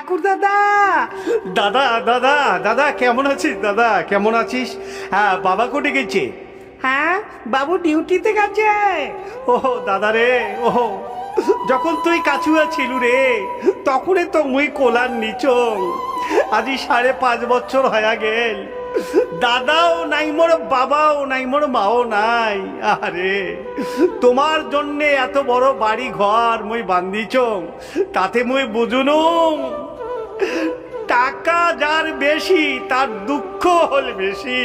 ঠাকুর দাদা। দাদা দাদা দাদা কেমন আছিস দাদা? কেমন আছিস? হ্যাঁ বাবা কোটে গেছে? হ্যাঁ বাবু ডিউটিতে গেছে। ও দাদা রে ও যখন তুই কাছুয়া ছিল রে তখনই তো মুই কোলার নিচং। আজি সাড়ে পাঁচ বছর হয়ে গেল। দাদাও নাই মোর বাবাও নাই মোর মাও নাই। আরে তোমার জন্যে এত বড় বাড়ি ঘর মুই বান্ধিছং তাতে মুই বুঝুনুম। টাকা যার বেশি, তার দুঃখ হল বেশি।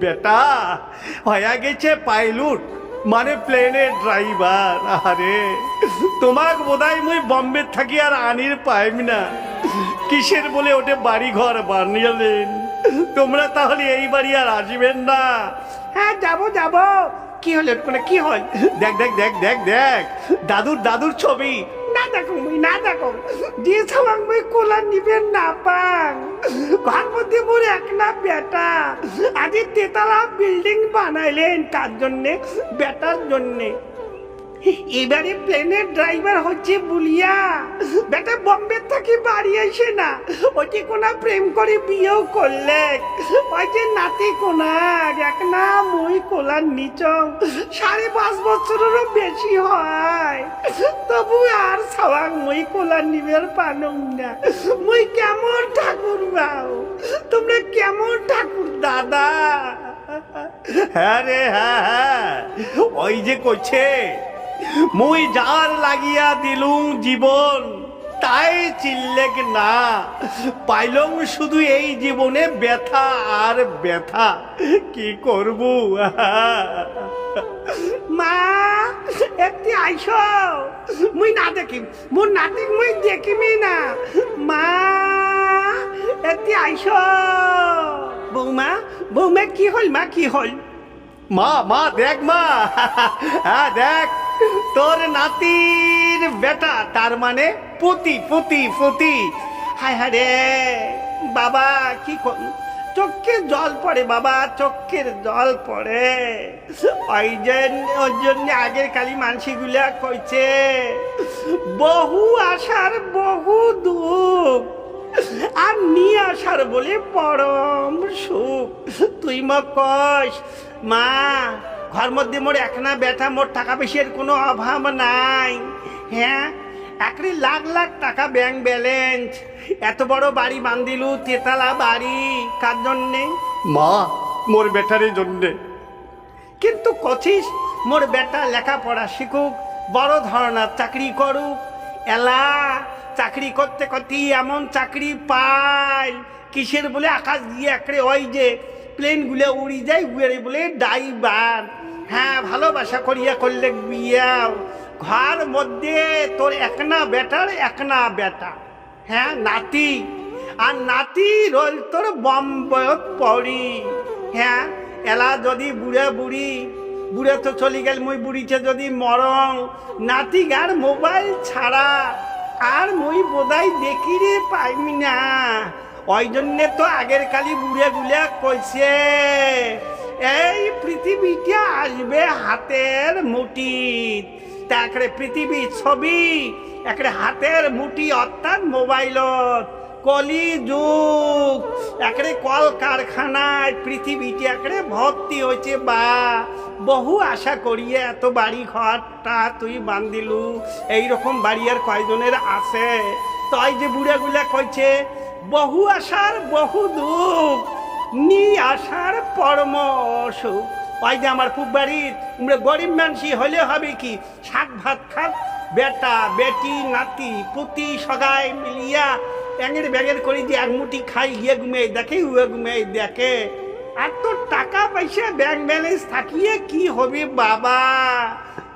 বেটা, হয়ে গেছে পাইলট মানে প্লেনের ড্রাইভার। আরে তোমাক বোধহয় মুই বম্বে থাকি আর আনির পাইম না। কিসের বলে ওটে বাড়ি ঘর বানিয়েলেন? তোমরা তাহলে এই বাড়ি আর আসবেন না। হ্যাঁ যাব যাব। কি হলো কি হল? দেখ দেখ দেখ দেখ দেখ। দাদুর দাদুর ছবি। না দেখো মুই না দেখো যে সবাই মুই কোলা নিবেন না পাং ঘর মধ্যে মোর এক না বেটা। আজি তেতলা বিল্ডিং বানাইলেন কার জন্যে, বেটার জন্যে। এবারে প্লেনের ড্রাইভার হচ্ছে বুলিয়া। বেটা বম্বে থেকে বাড়ি আসে না। যে কোনা প্রেম করে বিয়েও করলে। ওই যে নাতি কোনার এক না মই কোলার নিচং। সাড়ে পাঁচ বছরেরও বেশি হয়। তবু আর সবাং মই কোলার নিবের পানং না। মুই কেমন ঠাকুর বাও? তোমরা কেমন ঠাকুর দাদা? হ্যাঁ রে হ্যাঁ হ্যাঁ। ওই যে কইছে মুই যার লাগিয়া দিলুম জীবন তাই চিল্লেক না। পাইলং শুধু এই জীবনে ব্যথা আর ব্যথা। কি করব? মা একটি আইস মুই না দেখি মোর নাতি মুই দেখিমি না। মা একটি আইস। বৌমা বৌমা, কি হল মা, কি হল? মা মা, দেখ মা। হ্যাঁ দেখ, তোর নাতির বেটা, তার মানে পুতি পুতি পুতি। হায় হায় রে, বাবা, কি চোখে জল পড়ে, বাবা, চোখের জল পড়ে। ওই জন্য ওই জন্য আগের কালী মানসিগুলা কইছে, বহু আশার, বহু দুঃখ, আর নিয়ে আসার বলে পরম সুখ। তুই মা কস মা, ঘর মধ্যে মোর একনা ব্যথা, মোর টাকা পয়সার কোনো অভাব নাই। হ্যাঁ একরি লাখ লাখ টাকা ব্যাংক ব্যালেন্স এত বড় বাড়ি বান্দিলু তেতালা বাড়ি কার জন্যে? মা মোর বেটারের জন্যে। কিন্তু কছিস মোর বেটা লেখাপড়া শিখুক বড় ধরনের চাকরি করুক। এলা চাকরি করতে করতে এমন চাকরি পাই কিসের বলে আকাশ দিয়ে একরে ওই যে প্লেনগুলো উড়ি যায় উড়ে বলে ড্রাইভার হ্যাঁ ভালোবাসা করিয়া করলে বিয়াও। ঘর মধ্যে তোর একনা বেটার একনা বেটা হ্যাঁ নাতি। আর নাতি রোল তোর বম্বয়ত পড়ি। হ্যাঁ এলা যদি বুড়ে বুড়ি, বুড়ে তো চলি গেল মুই বুড়িছে যদি মরং। নাতি গার মোবাইল ছাড়া আর মুই বোধহয় দেখি রে পাইমি না। ওই জন্যে তো আগের কালি বুড়ে গুলে কইছে, এই পৃথিবীটা আসবে হাতের মুঠিত। তা একরে পৃথিবী ছবি একরে হাতের মুঠি অর্থাৎ মোবাইলত কলি যুগ একরে কল কারখানায় পৃথিবীতে একরে ভর্তি হয়েছে, বা বহু আশা করিয়ে এত বাড়ি ঘরটা তুই বান্দিলু এইরকম বাড়ি আর কয়জনের আছে? তাই যে বুড়াগুলা কইছে, বহু আশার, বহু দুঃখ, নি আশার পরম সুখ। ওই যে আমার খুব বাড়ির আমরা গরিব মানুষই হলে হবে কি? শাক ভাত খাত বেটা, বেটি, নাতি, পুতি সগাই মিলিয়া ব্যাঙের ব্যাঙের করে দিয়ে এক মুঠি খাই ইয়ে ঘুমে দেখে, উয়ে ঘুমে দেখে। আর তোর টাকা পয়সা ব্যাংক ব্যালেন্স থাকিয়ে কি হবে বাবা?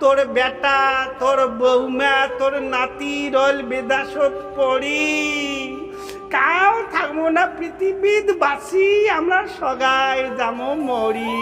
তোর বেটা, তোর বৌমা তোর নাতি রল বেদাসত পড়ি। কাও থাকব না পৃথিবীত বাসি, আমরা সগাই যাব মরি।